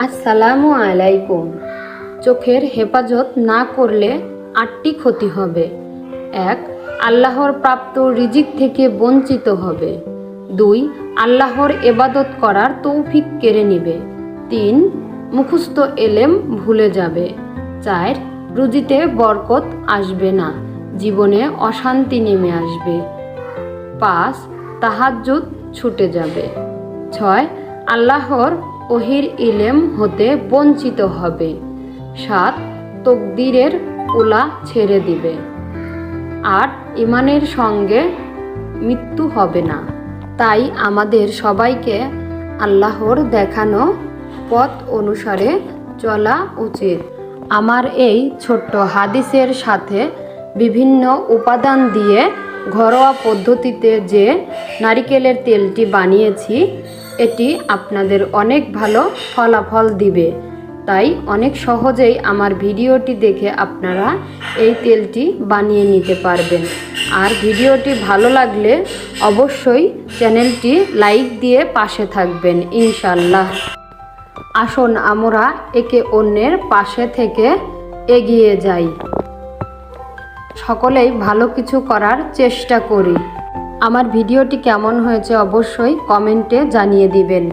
আসসালামু আলাইকুম। চোখের হেফাজত না করলে আটটি ক্ষতি হবে। এক, আল্লাহর প্রাপ্ত রিজিক থেকে বঞ্চিত হবে। দুই, আল্লাহর এবাদত করার তৌফিক কেড়ে নিবে। তিন, মুখস্থ এলেম ভুলে যাবে। চার, রুজিতে বরকত আসবে না। জীবনে অশান্তি নেমে আসবে। পাঁচ, তাহাজ্জুদ ছুটে যাবে। ছয়, আল্লাহর ওহির ইলেম হতে বঞ্চিত হবে। সাত, তকদিরের ওলা ছেড়ে দিবে। আট ইমানের সঙ্গে মৃত্যু হবে না। তাই আমাদের সবাইকে আল্লাহর দেখানো পথ অনুসারে চলা উচিত। আমার এই ছোট্ট হাদিসের সাথে বিভিন্ন উপাদান দিয়ে ঘরোয়া পদ্ধতিতে যে নারিকেলের তেলটি বানিয়েছি, এটি আপনাদের অনেক ভালো ফলাফল দিবে। তাই অনেক সহজেই আমার ভিডিওটি দেখে আপনারা এই তেলটি বানিয়ে নিতে পারবেন। আর ভিডিওটি ভালো লাগলে অবশ্যই চ্যানেলটি লাইক দিয়ে পাশে থাকবেন ইনশাল্লাহ আসুন আমরা একে অন্যের পাশে থেকে এগিয়ে যাই। সকলেই ভালো কিছু করার চেষ্টা করি। আমার ভিডিওটি কেমন হয়েছে অবশ্যই কমেন্টে জানিয়ে দিবেন।